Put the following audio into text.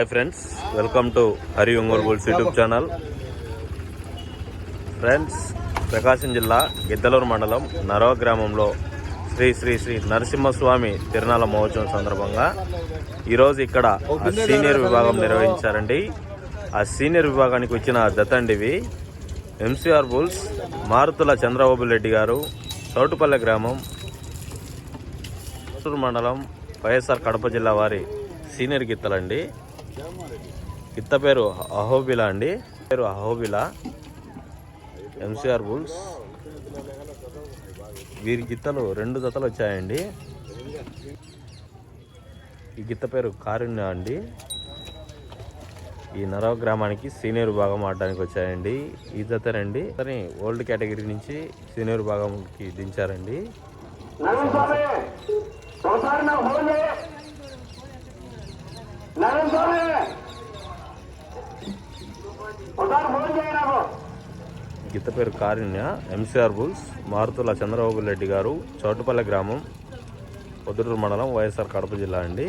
Hi friends welcome to Hari Ongole bulls YouTube channel friends Prakasam జిల్లా గిద్దలూరు మండలం నరవ గ్రామంలో శ్రీ శ్రీ శ్రీ నరసింహస్వామి తిరునాళ మహోత్సవం సందర్భంగా ఈరోజు ఇక్కడ సీనియర్ విభాగం నిర్వహించారండి. ఆ సీనియర్ విభాగానికి వచ్చిన జతండివి ఎంసీఆర్ బుల్స్ మారుతుల చంద్రబాబు రెడ్డి గారు చౌటుపల్లె గ్రామం మండలం వైఎస్ఆర్ కడప జిల్లా వారి సీనియర్ గిత్తలండి గిత్త పేరు అహోబిలా అండి. పేరు అహోబిలా. ఎంసీఆర్ బుల్స్ వీరి గిత్తలు రెండు జతలు వచ్చాయండి. ఈ గిత్త పేరు కారుణ్య అండి. ఈ నరవ గ్రామానికి సీనియర్ భాగం ఆడడానికి వచ్చాయండి. ఈ జతనండి కానీ ఓల్డ్ కేటగిరీ నుంచి సీనియర్ భాగంకి దించారండి. గీత పేరు కారుణ్య ఎంసీఆర్ బుల్స్ మారుతుల చంద్రబాబు రెడ్డి గారు చోటుపల్లె గ్రామం పొద్దుటూరు మండలం వైఎస్ఆర్ కడప జిల్లా అండి.